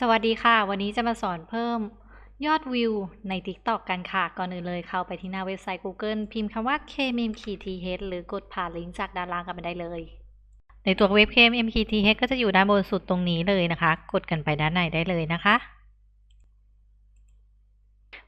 สวัสดีค่ะ วันนี้จะมาสอนเพิ่มยอดวิวใน TikTok กันค่ะ ก่อนอื่นเลยเข้าไปที่หน้าเว็บไซต์ Google พิมพ์คำว่า kmem-th หรือกดผ่านลิงก์จากด้านล่างกันไปได้เลย ในตัวเว็บ kmem-th ก็จะอยู่ด้านบนสุดตรงนี้เลยนะคะ กดกันไปด้านในได้เลยนะคะ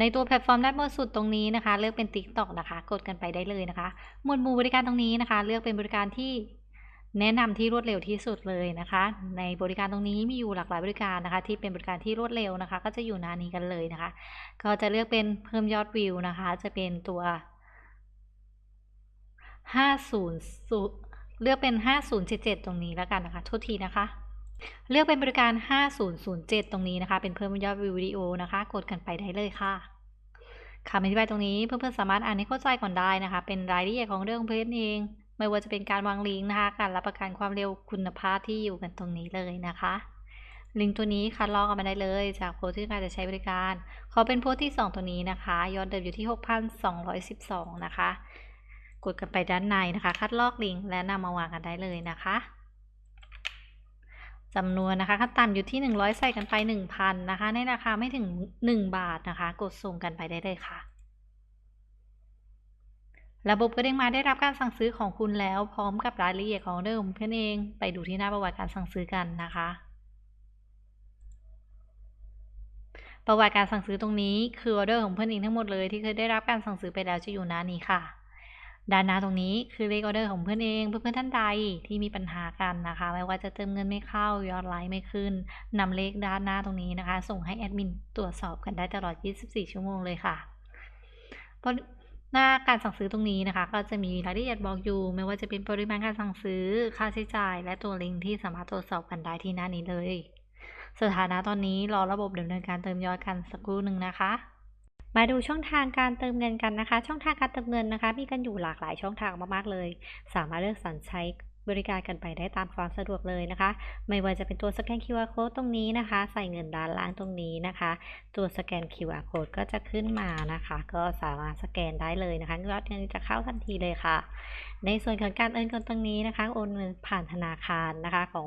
ในตัวแพลตฟอร์มด้านบนสุดตรงนี้นะคะ เลือกเป็น TikTok นะคะ กดกันไปได้เลยนะคะ หมวดหมู่บริการตรงนี้นะคะ เลือกเป็นบริการที่แนะนำที่รวดเร็วที่สุดเลยนะคะ ในบริการตรงนี้มีอยู่หลากหลายบริการนะคะ ที่เป็นบริการที่รวดเร็วนะคะ ก็จะอยู่หน้านี้กันเลยนะคะ ก็จะเลือกเป็นเพิ่มยอดวิวนะคะ จะเป็นตัว 50เลือกเป็น 5077 ตรงนี้แล้วกันนะคะโทษทีนะคะ เลือกเป็นบริการ 5007 ตรงนี้นะคะ เป็นเพิ่มยอดวิววิดีโอนะคะ กดกันไปได้เลยค่ะคำอธิบายตรงนี้เพื่อนๆสามารถอ่านให้เข้าใจก่อนได้นะคะ เป็นรายละเอียดของเรื่องเพื่อนเอง ไม่ว่าจะเป็นการวางลิงก์นะคะ การรับประกันความเร็วคุณภาพที่อยู่กันตรงนี้เลยนะคะ ลิงก์ตัวนี้คัดลอกกันมาได้เลย จากโพสต์ที่การจะใช้บริการ ขอเป็นโพสต์ที่ 2 ตัวนี้นะคะ ยอดเดิมอยู่ที่ 6,212 นะคะ กดกันไปด้านในนะคะ คัดลอกลิงก์และนำมาวางกันได้เลยนะคะ จำนวนนะคะขั้นต่ำอยู่ที่ 100 ใส่กันไป 1,000 นะคะ ในราคาไม่ถึง 1 บาทนะคะ กดส่งกันไปได้เลยค่ะ ระบบก็เด้งมาได้รับการสั่งซื้อของคุณแล้ว พร้อมกับรายละเอียดของเดิมเพื่อนเองไปดูที่หน้าประวัติการสั่งซื้อกันนะคะ ประวัติการสั่งซื้อตรงนี้คือออเดอร์ของเพื่อนเองทั้งหมดเลยที่เคยได้รับการสั่งซื้อไปแล้วจะอยู่หน้านี้ค่ะ ด้านหน้าตรงนี้คือเลขออเดอร์ของเพื่อนเองเพื่อนๆท่านใดที่มีปัญหากันนะคะ ไม่ว่าจะเติมเงินไม่เข้ายอดไลค์ไม่ขึ้นนำเลขด้านหน้าตรงนี้นะคะ ส่งให้แอดมินตรวจสอบกันได้ตลอด 24 ชั่วโมงเลยค่ะหน้าการสั่งซื้อตรงนี้นะคะ ก็จะมีรายละเอียดบอกอยู่ ไม่ว่าจะเป็นปริมาณการสั่งซื้อค่าใช้จ่าย และตัวลิงก์ที่สามารถตรวจสอบกันได้ที่หน้านี้เลย สถานะตอนนี้รอระบบดำเนินการเติมยอดกันสักครู่หนึ่งนะคะ มาดูช่องทางการเติมเงินกันนะคะ ช่องทางการเติมเงินนะคะ มีกันอยู่หลากหลายช่องทางมากๆเลย สามารถเลือกสรรใช้บริการกันไปได้ตามความสะดวกเลยนะคะ ไม่ว่าจะเป็นตัวสแกน QR code ตรงนี้นะคะ ใส่เงินด้านล่างตรงนี้นะคะ ตัวสแกน QR code ก็จะขึ้นมานะคะ ก็สามารถสแกนได้เลยนะคะยอดเงินจะเข้าทันทีเลยค่ะ ในส่วนของการโอนเงินตรงนี้นะคะ โอนเงินผ่านธนาคารนะคะของ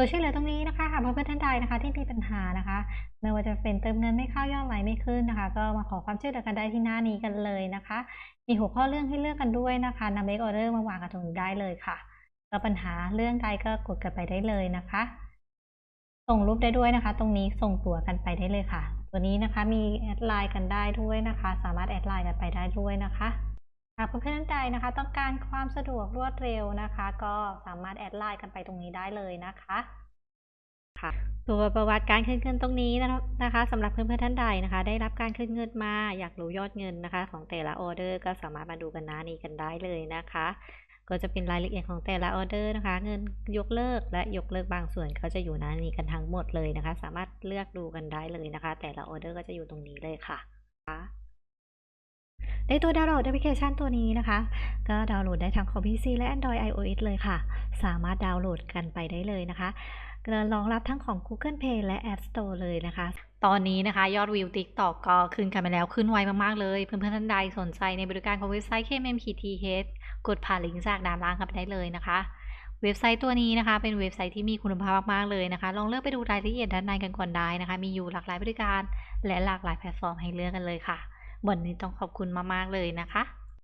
ตัวช่วยเหลือตรงนี้นะคะหากเพื่อนๆท่านใดนะคะ ที่มีปัญหานะคะไม่ว่าจะเป็นเติมเงินไม่เข้ายอดไหลไม่ขึ้นนะคะ ก็มาขอความช่วยเหลือกันได้ที่หน้านี้กันเลยนะคะ มีหัวข้อเรื่องให้เลือกกันด้วยนะคะนำเลขออเดอร์มาวางกันตรงนี้ได้เลยค่ะก็ปัญหาเรื่องใดก็กดกันไปได้เลยนะคะ ส่งรูปได้ด้วยนะคะ ตรงนี้ส่งตัวกันไปได้เลยค่ะ ตัวนี้นะคะมีแอดไลน์กันได้ด้วยนะคะ สามารถแอดไลน์กันไปได้ด้วยนะคะ หากเพื่อนๆท่านใดนะคะ ต้องการความสะดวกรวดเร็วนะคะ ก็สามารถแอดไลน์กันไปตรงนี้ได้เลยนะคะค่ะตัวประวัติการคืนเงินตรงนี้นะคะสำหรับเพื่อนๆท่านใดนะคะ ได้รับการคืนเงินมาอยากรู้ยอดเงินนะคะ ของแต่ละออเดอร์ก็สามารถมาดูกันหน้านี้กันได้เลยนะคะ ก็จะเป็นรายละเอียดของแต่ละออเดอร์นะคะ เงินยกเลิกและยกเลิกบางส่วนก็จะอยู่หน้านี้กันทั้งหมดเลยนะคะ สามารถเลือกดูกันได้เลยนะคะ แต่ละออเดอร์ก็จะอยู่ตรงนี้เลยค่ะ ในตัวดาวน์โหลดแอปพลิเคชันตัวนี้นะคะ ก็ดาวน์โหลดได้ทั้งของ PC และ Android iOS เลยค่ะ สามารถดาวน์โหลดกันไปได้เลยนะคะรองรับทั้งของ Google Play และ App Store เลยนะคะ ตอนนี้นะคะ ยอดวิว TikTok ก็ขึ้นกันไปแล้วขึ้นไวมาก ๆ เลย เพื่อนๆท่านใดสนใจในบริการของเว็บไซต์ KMMTH กดผ่านลิงก์จากด้านล่างกันไปได้เลยนะคะ เว็บไซต์ตัวนี้นะคะ เป็นเว็บไซต์ที่มีคุณภาพมาก ๆ เลยนะคะ ลองเลือกไปดูรายละเอียดด้านในกันก่อนได้นะคะ มีอยู่หลากหลายบริการ และหลากหลายแพลตฟอร์มให้เลือกกันเลยค่ะ วันนี้ต้องขอบคุณมาก ๆ เลยนะคะ